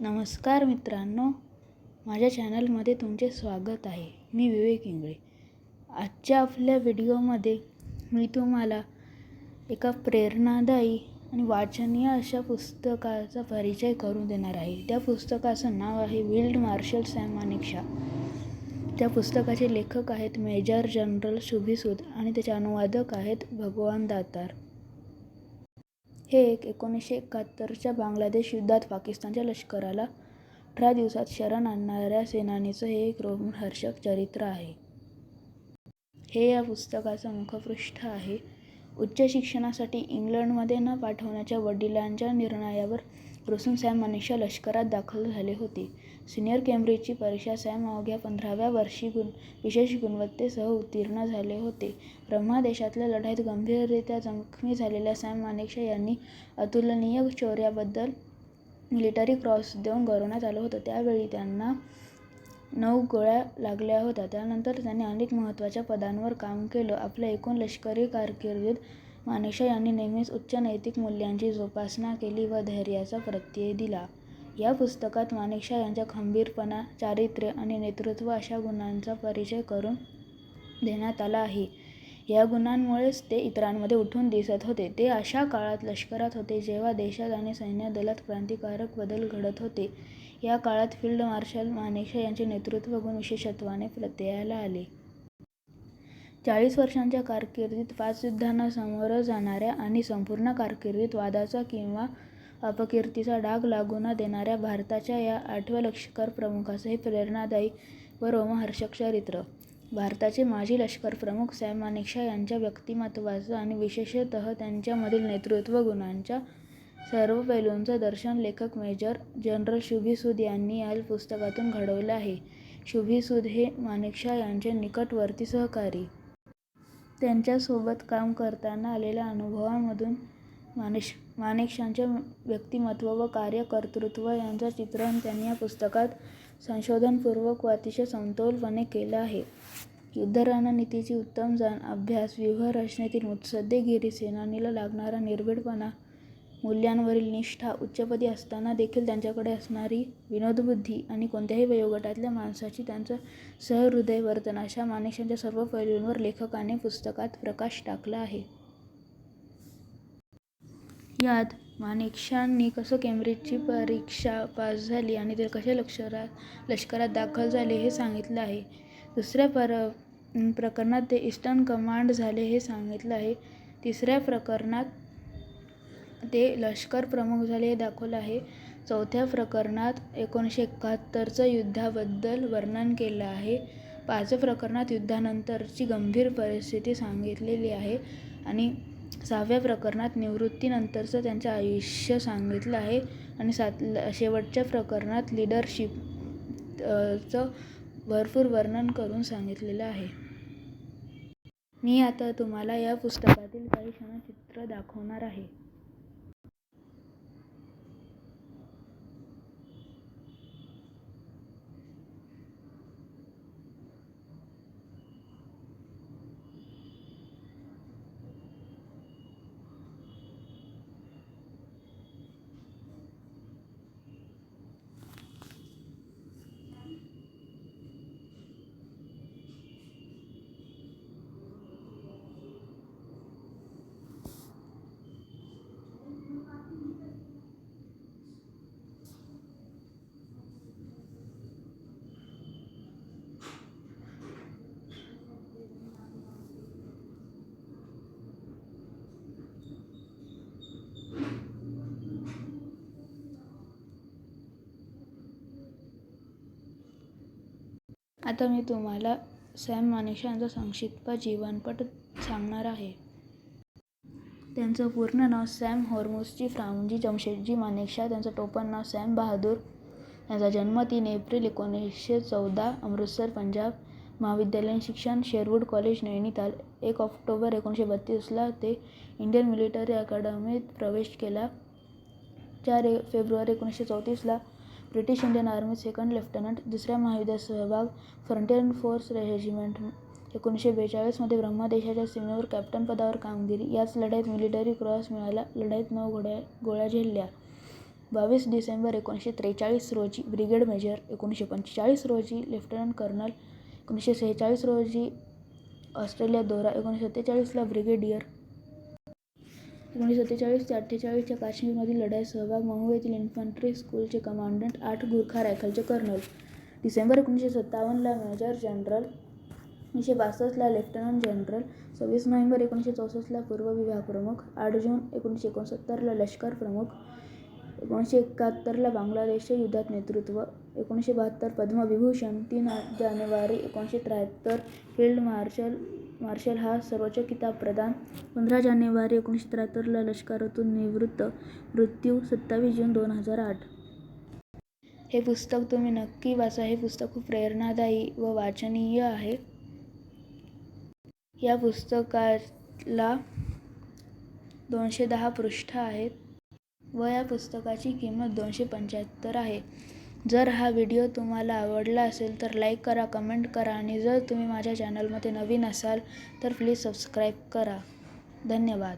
नमस्कार मित्रांनो. माझ्या चॅनलमध्ये तुमचे स्वागत आहे. मी विवेक इंगळे. आजच्या आपल्या व्हिडिओमध्ये मी तुम्हाला एका प्रेरणादायी आणि वाचनीय अशा पुस्तकाचा परिचय करून देणार आहे. त्या पुस्तकाचं नाव आहे विल्ड मार्शल सॅम मानिक्षा त्या पुस्तकाचे लेखक आहेत मेजर जनरल शुभिसूद आणि त्याचे अनुवादक आहेत भगवान दातार. हे एक एकोणीसशे एकाहत्तरच्या बांगलादेश युद्धात पाकिस्तानच्या लष्कराला अठरा दिवसात शरण आणणाऱ्या सेनानीचं हे एक रोमहर्षक चरित्र आहे. हे या पुस्तकाचं मुखपृष्ठ आहे. उच्च शिक्षणासाठी इंग्लंडमध्ये न पाठवण्याच्या वडिलांच्या निर्णयावर रुसून सॅम मनीषा लष्करात दाखल झाले होते. सिनियर केम्ब्रिजची परीक्षा सॅम अवघ्या पंधराव्या वर्षी गुण विशेष गुणवत्तेसह उत्तीर्ण झाले होते. ब्रह्मादेशातल्या लढाईत गंभीररित्या जखमी झालेल्या सॅम मानेकशॉ यांनी अतुलनीय शौर्याबद्दल मिलिटरी क्रॉस देऊन गौरवण्यात आलं होतं. त्यावेळी त्यांना नऊ गोळ्या लागल्या होत्या. त्यानंतर त्यांनी अनेक महत्त्वाच्या पदांवर काम केलं. आपल्या एकूण लष्करी कारकिर्दीत मानेकशॉ यांनी नेहमीच उच्च नैतिक मूल्यांची जोपासना केली व धैर्याचा प्रत्यय दिला. या पुस्तकात मानेकशॉ यांच्या खंबीरपणा चारित्र्य आणि नेतृत्व अशा गुणांचा परिचय करून देण्यात आला आहे. या गुणांमुळेच ते इतरांमध्ये उठून दिसत होते. ते अशा काळात लष्करात होते जेव्हा देशात आणि सैन्यदलात क्रांतिकारक बदल घडत होते. या काळात फील्ड मार्शल मानेकशॉ यांचे नेतृत्व गुण विशेषत्वाने प्रत्ययाला आले. चाळीस वर्षांच्या कारकिर्दीत पाच युद्धांना सामोरं जाणाऱ्या आणि संपूर्ण कारकिर्दीत वादाचा किंवा अपकीर्तीचा डाग लागू न देणाऱ्या भारताच्या या आठव्या लष्कर प्रमुखाचं हे प्रेरणादायी व रोमहर्षक चरित्र. भारताचे माजी लष्करप्रमुख सॅम मानेकशॉ यांच्या व्यक्तिमत्त्वाचं आणि विशेषतः त्यांच्यामधील नेतृत्व गुणांच्या सर्व पैलूंचं दर्शन लेखक मेजर जनरल शुभी सूद यांनी या पुस्तकातून घडवलं आहे. शुभी सूद हे मानेकशॉ यांचे निकटवर्ती सहकारी. त्यांच्यासोबत काम करताना आलेल्या अनुभवांमधून मानेश मानेकशॉंचे व्यक्तिमत्त्व व कार्यकर्तृत्व यांचं चित्रण त्यांनी या पुस्तकात संशोधनपूर्वक व अतिशय समतोलपणे केलं आहे. युद्धरणनीतीची उत्तम जाण अभ्यास व्यूहरचनेतील मुत्सद्देगिरी सेनानीला लागणारा निर्भीडपणा मूल्यांवरील निष्ठा उच्चपदी असताना देखील त्यांच्याकडे असणारी विनोदबुद्धी आणि कोणत्याही वयोगटातल्या माणसाची त्यांचं सहृदय वर्तन अशा मानेशांच्या सर्व पैलूंवर लेखकाने पुस्तकात प्रकाश टाकला आहे. यात मानेकशॉंनी कसं केम्ब्रिजची परीक्षा पास झाली आणि ते कसे लष्करात लष्करात दाखल झाले हे सांगितलं आहे. दुसऱ्या पर प्रकरणात ते ईस्टर्न कमांड झाले हे सांगितलं आहे. तिसऱ्या प्रकरणात ते लष्कर प्रमुख झाले हे दाखवलं आहे. चौथ्या प्रकरणात एकोणीसशे एकाहत्तरचं युद्धाबद्दल वर्णन केलं आहे. पाचव्या प्रकरणात युद्धानंतरची गंभीर परिस्थिती सांगितलेली आहे. आणि सहाव्या प्रकरणात निवृत्तीनंतरचं त्यांचं आयुष्य सांगितलं आहे आणि सात शेवटच्या प्रकरणात लिडरशिप चं भरपूर वर्णन करून सांगितलेलं आहे. मी आता तुम्हाला या पुस्तकातील काही क्षणचित्र दाखवणार आहे. आता मी तुम्हाला सॅम मानेशांचा संक्षिप्त जीवनपट सांगणार आहे. त्यांचं पूर्ण नाव सॅम हॉर्मोसजी फ्रामजी जमशेदजी मानेकशा त्यांचं टोपण नाव सॅम बहादूर त्यांचा जन्म तीन एप्रिल एकोणीसशे चौदा अमृतसर पंजाब महाविद्यालयीन शिक्षण शेरवूड कॉलेज नैनिताल एक ऑक्टोबर एकोणीसशे बत्तीसला ते इंडियन मिलिटरी अकॅडमीत प्रवेश केला. चार ए फेब्रुवारी एकोणीसशे चौतीसला British Indian army second lieutenant दुसऱ्या महायुद्धात सहभाग फ्रंटियर फोर्स रेजिमेंट एकोणीसशे बेचाळीसमध्ये ब्रह्मदेशाच्या सीमेवर कॅप्टन पदावर कामगिरी याच लढाईत मिलिटरी क्रॉस मिळाला लढाईत नऊ गोळ्या गोळ्या झेलल्या. बावीस डिसेंबर एकोणीसशे त्रेचाळीस रोजी ब्रिगेड मेजर एकोणीसशे पंचेचाळीस रोजी लेफ्टनंट कर्नल एकोणीसशे सेहेचाळीस रोजी ऑस्ट्रेलिया दौरा एकोणीसशे सत्तेचाळीसला ब्रिगेडियर एकोणीसशे सत्तेचाळीस ते अठ्ठेचाळीसच्या काश्मीरमधील लढाईत सहभाग महू येथील इन्फंट्री स्कूलचे कमांडंट आठ गुरखा रायफलचे कर्नल डिसेंबर एकोणीसशे सत्तावन्नला मेजर जनरल एकोणीसशे बासष्टला लेफ्टनंट जनरल सव्वीस नोव्हेंबर एकोणीसशे चौसष्टला पूर्व विभाग प्रमुख आठ जून एकोणीसशे एकोणसत्तरला लष्कर प्रमुख एकोणीसशे एकाहत्तरला बांगलादेशच्या युद्धात नेतृत्व एकोणीसशे बहात्तर पद्मविभूषण तीन जानेवारी एकोणीसशे त्र्याहत्तर फील्ड मार्शल मार्शल हा सर्वोच्च किताब प्रदान पंधरा जानेवारी एकोणीसशे त्र्याहत्तरला लष्करातून निवृत्त मृत्यू सत्तावीस जून दोन हजार आठ. हे पुस्तक तुम्ही नक्की वाचा. हे पुस्तक खूप प्रेरणादायी व वाचनीय आहे. या पुस्तकाला दोनशे दहा पृष्ठ आहेत व या पुस्तकाची किंमत दोनशे पंच्याहत्तर आहे. जर हा व्हिडिओ तुम्हाला आवडला असेल तर लाईक करा कमेंट करा आणि जर तुम्ही माझ्या चॅनलमध्ये नवीन असाल तर प्लीज सबस्क्राईब करा. धन्यवाद.